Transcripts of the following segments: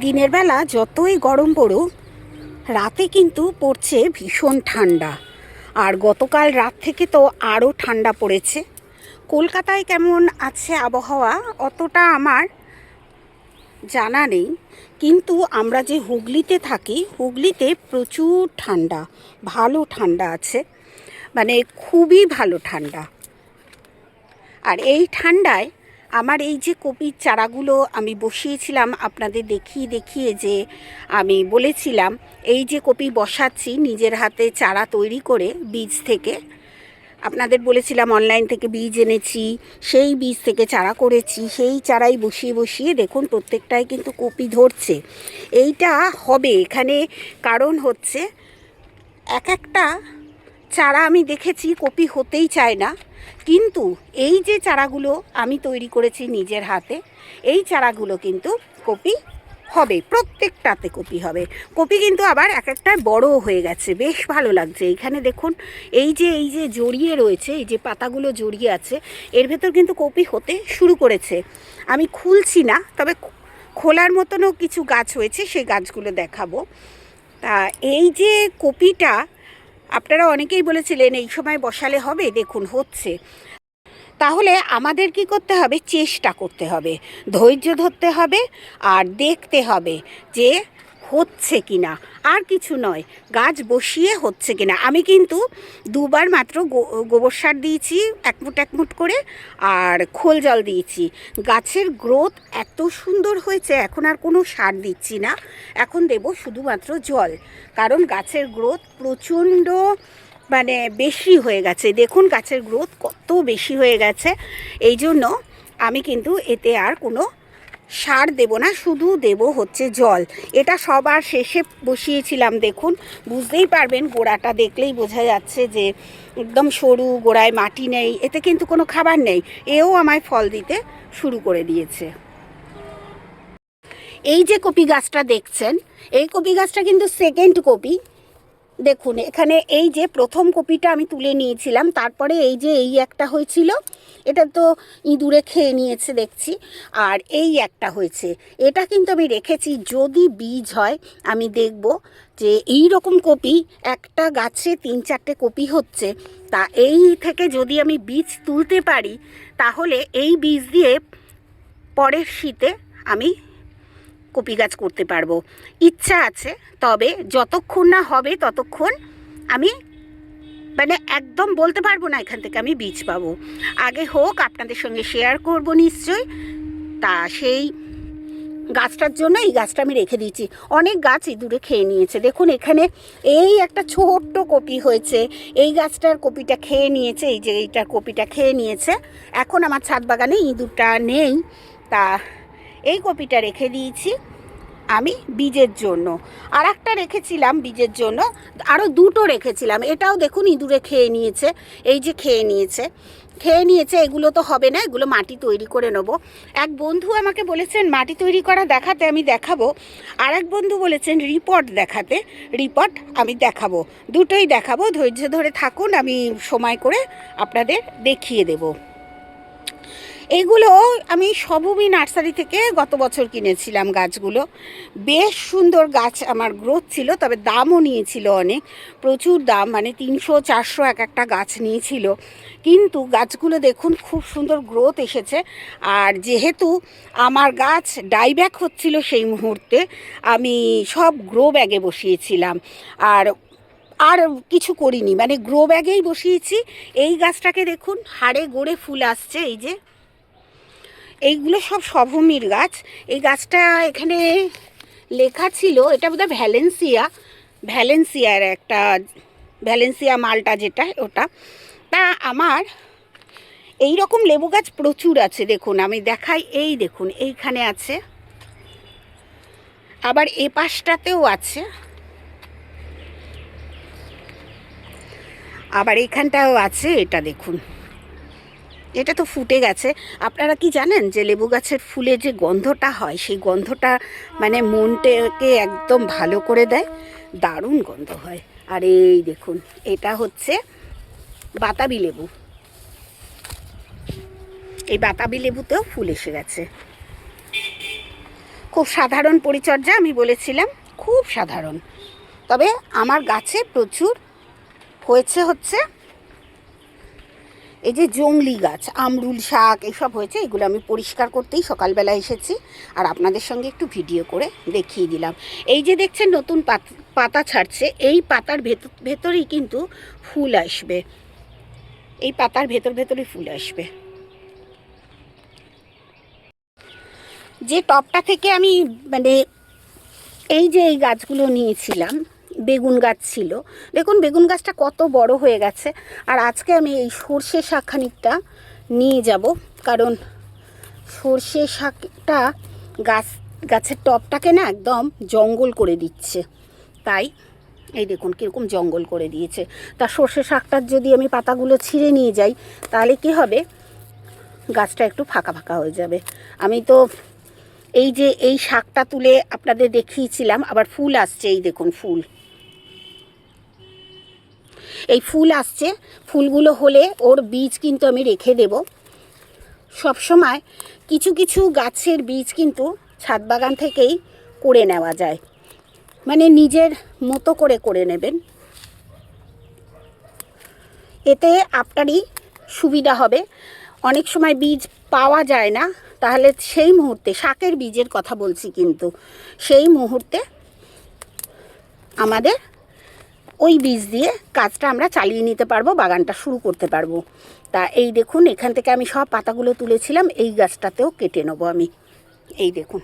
দিনের বেলা যতই গরম পড়ুক, রাতে কিন্তু পড়ছে ভীষণ ঠান্ডা। আর গতকাল রাত থেকে তো আরও ঠান্ডা পড়েছে। কলকাতায় কেমন আছে আবহাওয়া অতটা আমার জানা নেই। কিন্তু আমরা যে হুগলিতে থাকি, হুগলিতে প্রচুর ঠান্ডা, ভালো ঠান্ডা আছে। মানে খুবই ভালো ঠান্ডা। আর এই ঠান্ডায় আমার এই যে কপির চারাগুলো আমি বসিয়েছিলাম আপনাদের দেখিয়ে দেখিয়ে যে আমি বলেছিলাম, এই যে কপি বসাচ্ছি নিজের হাতে চারা তৈরি করে বীজ থেকে, আপনাদের বলেছিলাম অনলাইন থেকে বীজ এনেছি, সেই বীজ থেকে চারা করেছি, সেই চারাই বসিয়ে বসিয়ে দেখুন প্রত্যেকটাই কিন্তু কপি ধরছে। এইটা হবে এখানে কারণ হচ্ছে এক একটা চারা আমি দেখেছি, কপি হতেই চায় না। কিন্তু এই যে চারাগুলো আমি তৈরি করেছি নিজের হাতে, এই চারাগুলো কিন্তু কপি হবে, প্রত্যেকটাতে কপি হবে। কপি কিন্তু আবার এক একটা বড় হয়ে গেছে, বেশ ভালো লাগছে। এইখানে দেখুন, এই যে এই যে জড়িয়ে রয়েছে, এই যে পাতাগুলো জড়িয়ে আছে, এর ভেতর কিন্তু কপি হতে শুরু করেছে। আমি খুলছি না, তবে খোলার মতনও কিছু গাছ হয়েছে, সেই গাছগুলো দেখাবো। তা এই যে কপিটা আপনারা অনেকেই বলেছিলেন, এই সময় বসালে হবে, দেখুন হচ্ছে। তাহলে আমাদের কি করতে হবে? চেষ্টা করতে হবে। ধৈর্য ধরতে হবে আর দেখতে হবে যে হচ্ছে কি না আর কিছু নয়, গাছ বসিয়ে হচ্ছে কি না আমি কিন্তু দুবার মাত্র গোবর সার দিয়েছি, এক মুট এক করে, আর খোল জল দিয়েছি। গাছের গ্রোথ এত সুন্দর হয়েছে, এখন আর কোনো সার দিচ্ছি না। এখন দেব শুধুমাত্র জল, কারণ গাছের গ্রোথ প্রচণ্ড মানে বেশি হয়ে গেছে। দেখুন, গাছের গ্রোথ কত বেশি হয়ে গেছে। এই জন্য আমি কিন্তু এতে আর কোনো সার দেব না, শুধু দেব হচ্ছে জল। এটা সবার শেষে বসিয়েছিলাম, দেখুন। বুঝতেই পারবেন, গোড়াটা দেখলেই বোঝা যাচ্ছে যে একদম সরু, গোড়ায় মাটি নেই, এতে কিন্তু কোনো খাবার নেই। এও আমায় ফল দিতে শুরু করে দিয়েছে। এই যে কপি গাছটা দেখছেন, এই কপি গাছটা কিন্তু সেকেন্ড কপি। দেখুন, এখানে এই যে প্রথম কপিটা আমি তুলে নিয়েছিলাম, তারপরে এই যে এই একটা হয়েছিল, এটা তো ইঁদুরে খেয়ে নিয়েছে দেখছি, আর এই একটা হয়েছে। এটা কিন্তু আমি রেখেছি, যদি বীজ হয়, আমি দেখব যে এই রকম কপি, একটা গাছে তিন চারটে কপি হচ্ছে, তা এই থেকে যদি আমি বীজ তুলতে পারি, তাহলে এই বীজ দিয়ে পরের শীতে আমি কপি গাছ করতে পারব। ইচ্ছা আছে, তবে যতক্ষণ না হবে ততক্ষণ আমি মানে একদম বলতে পারব না এখান থেকে আমি বীজ পাবো। আগে হোক, আপনাদের সঙ্গে শেয়ার করব নিশ্চয়ই। তা সেই গাছটার জন্য এই গাছটা আমি রেখে দিয়েছি। অনেক গাছ ইঁদুরে খেয়ে নিয়েছে। দেখুন, এখানে এই একটা ছোট্ট কপি হয়েছে। এই গাছটার কপিটা খেয়ে নিয়েছে, এই যে এইটার কপিটা খেয়ে নিয়েছে। এখন আমার ছাদ বাগানে ইঁদুরটা নেই। তা এই কপিটা রেখে দিয়েছি আমি বীজের জন্য। আর একটা রেখেছিলাম বীজের জন্য আরও দুটো রেখেছিলাম। এটাও দেখুন ইঁদুরে খেয়ে নিয়েছে, এই যে খেয়ে নিয়েছে। খেয়ে নিয়েছে, এগুলো তো হবে না, এগুলো মাটি তৈরি করে নেব। এক বন্ধু আমাকে বলেছেন, মাটি তৈরি করা দেখাতে আমি দেখাবো। আর এক বন্ধু বলেছেন রিপোর্ট দেখাতে রিপোর্ট আমি দেখাবো। দুটোই দেখাবো, ধৈর্য ধরে থাকুন, আমি সময় করে আপনাদের দেখিয়ে দেবো। এগুলো আমি সবুমি নার্সারি থেকে গত বছর কিনেছিলাম গাছগুলো। বেশ সুন্দর গাছ আমার গ্রোথ ছিল, তবে দামও নিয়েছিল অনেক। প্রচুর দাম মানে তিনশো, চারশো এক একটা গাছ নিয়েছিল। কিন্তু গাছগুলো দেখুন, খুব সুন্দর গ্রোথ এসেছে। আর যেহেতু আমার গাছ ডাইব্যাক হচ্ছিল সেই মুহূর্তে, আমি সব গ্রো ব্যাগে বসিয়েছিলাম। আর আর কিছু করিনি মানে গ্রো ব্যাগেই বসিয়েছি। এই গাছটাকে দেখুন, হাড়ে গড়ে ফুল আসছে, এই যে। এইগুলো সব সভূমির গাছ। এই গাছটা এখানে লেখা ছিল, এটা বোধহয় ভ্যালেন্সিয়া। ভ্যালেন্সিয়ার একটা, ভ্যালেন্সিয়া মালটা যেটা, ওটা। তা আমার এই রকম লেবু গাছ প্রচুর আছে, দেখুন, আমি দেখাই, এই দেখুন, এইখানে আছে। আবার এ পাশটাতেও আছে। আবার এইখানটাও আছে, এটা দেখুন। এটা তো ফুটে গেছে। আপনারা কি জানেন যে লেবু গাছের ফুলে যে গন্ধটা হয়, সেই গন্ধটা মানে মনটাকে একদম ভালো করে দেয়? দারুণ গন্ধ হয়। আর এই দেখুন, এটা হচ্ছে বাতাবি লেবু। এই বাতাবি লেবুতেও ফুল এসে গেছে। খুব সাধারণ পরিচর্যা, আমি বলেছিলাম, খুব সাধারণ। তবে আমার গাছে প্রচুর হয়েছে হচ্ছে এই যে জংলি গাছ, আমরুল শাক, এসব হয়েছে, এগুলো আমি পরিষ্কার করতেই সকালবেলা এসেছি। আর আপনাদের সঙ্গে একটু ভিডিও করে দেখিয়ে দিলাম। এই যে দেখছেন নতুন পাত- ছাড়ছে, এই পাতার ভেতর ভেতরেই কিন্তু ফুল আসবে। এই পাতার ভেতর ভেতরেই ফুল আসবে। যে টপটা থেকে আমি মানে এই যে এই গাছগুলো নিয়েছিলাম বেগুন গাছ ছিল। দেখুন, বেগুন গাছটা কত বড় হয়ে গেছে। আর আজকে আমি এই সর্ষে শাকখানিকটা নিয়ে যাব, কারণ সর্ষে শাকটা গাছ, গাছের টপটাকে না একদম জঙ্গল করে দিচ্ছে। তাই এই দেখুন, কীরকম জঙ্গল করে দিয়েছে। তা সর্ষে শাকটার যদি আমি পাতাগুলো ছিঁড়ে নিয়ে যাই, তাহলে কি হবে? গাছটা একটু ফাঁকা ফাঁকা হয়ে যাবে। আমি তো এই যে এই শাকটা তুলে আপনাদের দেখিয়েছিলাম, আবার ফুল আসছে, এই দেখুন ফুল। এই ফুল আসছে, ফুলগুলো হলে ওর বীজ কিন্তু আমি রেখে দেব। সব সময় কিছু কিছু গাছের বীজ কিন্তু ছাদ বাগান থেকেই করে নেওয়া যায়। মানে নিজের মতো করে করে নেবেন। এতে আপনারই সুবিধা হবে। অনেক সময় বীজ পাওয়া যায় না। তাহলে সেই মুহূর্তে শাকের বীজের কথা বলছি কিন্তু সেই মুহূর্তে আমাদের ওই বীজ দিয়ে কাজটা আমরা চালিয়ে নিতে পারব, বাগানটা শুরু করতে পারব। তা এই দেখুন, এখান থেকে আমি সব পাতাগুলো তুলেছিলাম, এই গাছটাতেও কেটে নেব আমি। এই দেখুন,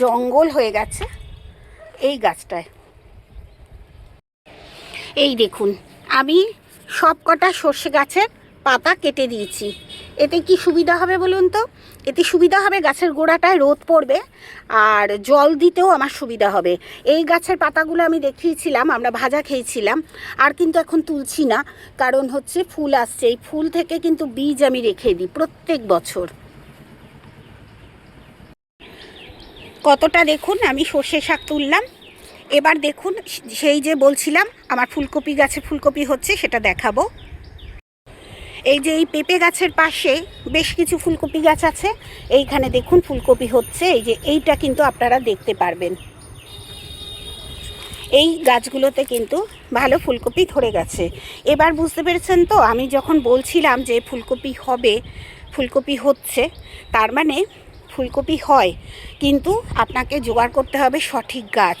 জঙ্গল হয়ে গেছে এই গাছটায়। এই দেখুন, আমি সব কটা সর্ষে গাছের পাতা কেটে দিয়েছি। এতে কি সুবিধা হবে বলুন তো? এতে সুবিধা হবে গাছের গোড়াটায় রোদ পড়বে আর জল দিতেও আমার সুবিধা হবে। এই গাছের পাতাগুলো আমি দেখিয়েছিলাম, আমরা ভাজা খেয়েছিলাম, আর কিন্তু এখন তুলছি না, কারণ হচ্ছে ফুল আসছে। এই ফুল থেকে কিন্তু বীজ আমি রেখে দিই প্রত্যেক বছর। কতটা দেখুন, আমি সর্ষে শাক তুললাম। এবার দেখুন, সেই যে বলছিলাম, আমার ফুলকপি গাছে ফুলকপি হচ্ছে, সেটা দেখাবো। এই যে এই পেঁপে গাছের পাশে বেশ কিছু ফুলকপি গাছ আছে, এইখানে দেখুন ফুলকপি হচ্ছে, এই যে এইটা কিন্তু আপনারা দেখতে পারবেন। এই গাছগুলোতে কিন্তু ভালো ফুলকপি ধরে গেছে। এবার বুঝতে পেরেছেন তো, আমি যখন বলছিলাম যে ফুলকপি হবে, ফুলকপি হচ্ছে, তার মানে ফুলকপি হয়, কিন্তু আপনাকে জোগাড় করতে হবে সঠিক গাছ।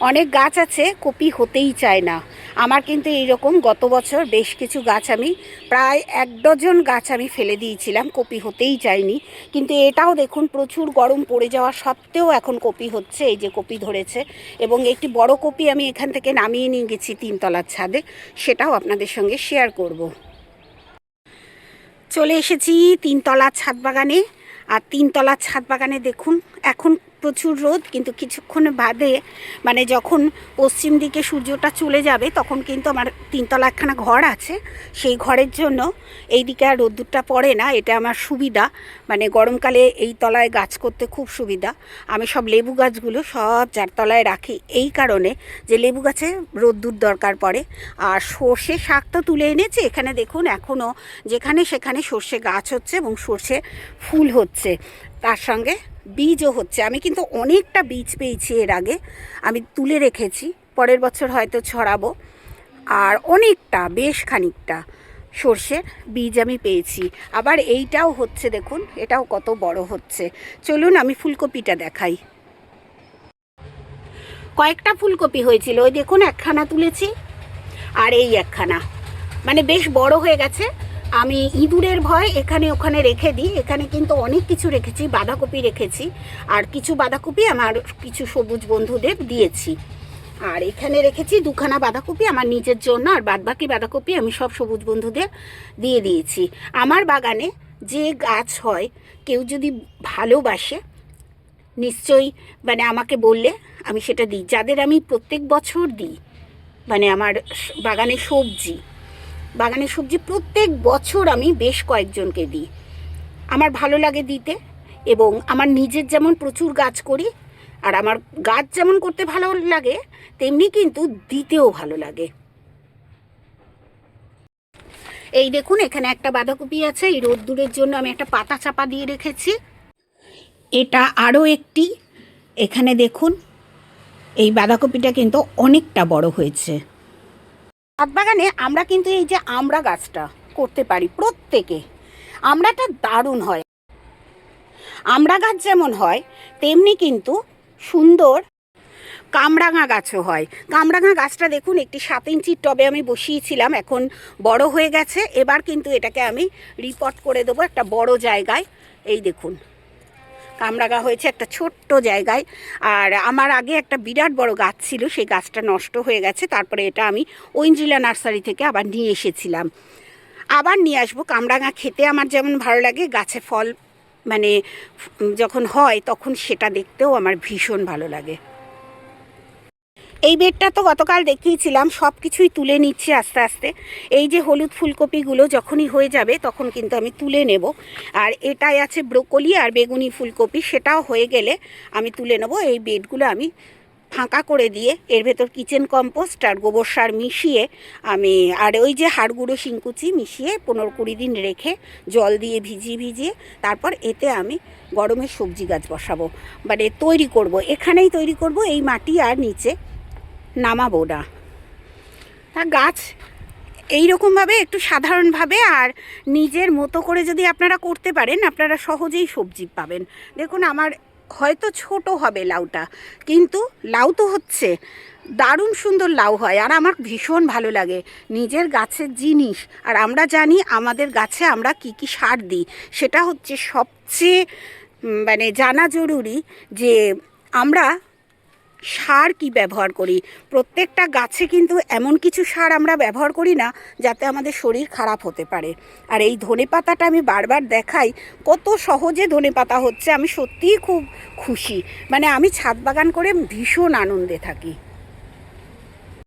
অনেক গাছ আছে, কপি হতেই চায় না। আমার কিন্তু এইরকম গত বছর বেশ কিছু গাছ আমি, প্রায় এক ডজন গাছ আমি ফেলে দিয়েছিলাম, কপি হতেই চায়নি কিন্তু এটাও দেখুন, প্রচুর গরম পড়ে যাওয়া সত্ত্বেও এখন কপি হচ্ছে, এই যে কপি ধরেছে। এবং একটি বড় কপি আমি এখান থেকে নামিয়ে নিয়ে গেছি তিনতলার ছাদে, সেটাও আপনাদের সঙ্গে শেয়ার করব। চলে এসেছি তিনতলার ছাদ বাগানে। আর তিনতলার ছাদ বাগানে দেখুন, এখন প্রচুর রোদ, কিন্তু কিছুক্ষণ বাদে মানে যখন পশ্চিম দিকে সূর্যটা চলে যাবে, তখন কিন্তু আমার তিনতলা একখানা ঘর আছে। সেই ঘরের জন্য এই দিকে আর রোদ্দুরটা পড়ে না, এটা আমার সুবিধা। মানে গরমকালে এই তলায় গাছ করতে খুব সুবিধা। আমি সব লেবু গাছগুলো সব চারতলায় রাখি। এই কারণে যে লেবু গাছে রোদ্দুর দরকার পড়ে। আর সর্ষে শাক তো তুলে এনেছে, এখানে দেখুন এখনও যেখানে সেখানে সর্ষে গাছ হচ্ছে এবং সর্ষে ফুল হচ্ছে। তার সঙ্গে বীজও হচ্ছে। আমি কিন্তু অনেকটা বীজ পেয়েছি এর আগে। আমি তুলে রেখেছি। পরের বছর হয়তো ছড়াবো। আর অনেকটা, বেশ খানিকটা সর্ষের বীজ আমি পেয়েছি। আবার এইটাও হচ্ছে দেখুন, এটাও কত বড় হচ্ছে। চলুন আমি ফুলকপিটা দেখাই। কয়েকটা ফুলকপি হয়েছিল। ওই দেখুন, একখানা তুলেছি। আর এই একখানা। মানে বেশ বড় হয়ে গেছে। আমি ইঁদুরের ভয় এখানে ওখানে রেখে দিই। এখানে কিন্তু অনেক কিছু রেখেছি, বাঁধাকপি রেখেছি। আর কিছু বাঁধাকপি আমার কিছু সবুজ বন্ধুদের দিয়েছি। আর এখানে রেখেছি দুখানা বাঁধাকপি আমার নিজের জন্য, আর বাদবাকি বাঁধাকপি আমি সব সবুজ বন্ধুদের দিয়ে দিয়েছি। আমার বাগানে যে গাছ হয়, কেউ যদি ভালোবাসে, নিশ্চয়ই মানে আমাকে বললে আমি সেটা দিই। যাদের আমি প্রত্যেক বছর দিই মানে আমার বাগানে সবজি বাগানের সবজি প্রত্যেক বছর আমি বেশ কয়েকজনকে দিই। আমার ভালো লাগে দিতে এবং আমার নিজের যেমন প্রচুর গাছ করি আর আমার গাছ যেমন করতে ভালো লাগে, তেমনি কিন্তু দিতেও ভালো লাগে। এই দেখুন, এখানে একটা বাঁধাকপি আছে, এই রোদ্দুরের জন্য আমি একটা পাতা চাপা দিয়ে রেখেছি। এটা আরও একটি, এখানে দেখুন, এই বাঁধাকপিটা কিন্তু অনেকটা বড় হয়েছে। ছাদ বাগানে আমরা কিন্তু এই যে আমড়া গাছটা করতে পারি প্রত্যেকে, আমরাটা দারুণ হয়। আমড়া গাছ যেমন হয়, তেমনি কিন্তু সুন্দর কামরাঙা গাছও হয়। কামরাঙা গাছটা দেখুন, একটি সাত ইঞ্চির টবে আমি বসিয়েছিলাম, এখন বড় হয়ে গেছে। এবার কিন্তু এটাকে আমি রিপোর্ট করে দেবো একটা বড় জায়গায়। এই দেখুন। কামরাঙা হয়েছে একটা ছোট্ট জায়গায়। আর আমার আগে একটা বিরাট বড় গাছ ছিল, সেই গাছটা নষ্ট হয়ে গেছে। তারপরে এটা আমি ঐন্দ্রিলা নার্সারি থেকে আবার নিয়ে এসেছিলাম। আবার নিয়ে আসব। কামরাঙা খেতে আমার যেমন ভালো লাগে, গাছে ফল মানে যখন হয় তখন সেটা দেখতেও আমার ভীষণ ভালো লাগে। এই বেডটা তো গতকাল দেখিয়েছিলাম, সব কিছুই তুলে নিচ্ছি আস্তে আস্তে। এই যে হলুদ ফুলকপিগুলো যখনই হয়ে যাবে তখন কিন্তু আমি তুলে নেব। আর এটাই আছে ব্রোকলি আর বেগুনি ফুলকপি, সেটাও হয়ে গেলে আমি তুলে নেব। এই বেডগুলো আমি ফাঁকা করে দিয়ে এর ভেতর কিচেন কম্পোস্ট আর গোবর সার মিশিয়ে আমি, আর ওই যে হাড়গুঁড়ো শিংকুচি মিশিয়ে পনেরো কুড়ি দিন রেখে জল দিয়ে ভিজিয়ে ভিজিয়ে তারপর এতে আমি গরমের সবজি গাছ বসাবো। মানে তৈরি করব, এখানেই তৈরি করব, এই মাটি আর নিচে নামাবো না তা গাছ এই রকমভাবে একটু সাধারণভাবে আর নিজের মতো করে যদি আপনারা করতে পারেন, আপনারা সহজেই সবজি পাবেন। দেখুন, আমার হয়তো ছোট হবে লাউটা, কিন্তু লাউ তো হচ্ছে, দারুণ সুন্দর লাউ হয় আর আমার ভীষণ ভালো লাগে। নিজের গাছের জিনিস, আর আমরা জানি আমাদের গাছে আমরা কি কি সার দিই, সেটা হচ্ছে সবচেয়ে মানে জানা জরুরি যে আমরা সার কি ব্যবহার করি? প্রত্যেকটা গাছে কিন্তু এমন কিছু সার আমরা ব্যবহার করি না, যাতে আমাদের শরীর খারাপ হতে পারে। আর এই ধনে পাতাটা আমি বারবার দেখাই, কত সহজে ধনে পাতা হচ্ছে, আমি সত্যিই খুব খুশি। মানে আমি ছাদ বাগান করে ভীষণ আনন্দে থাকি।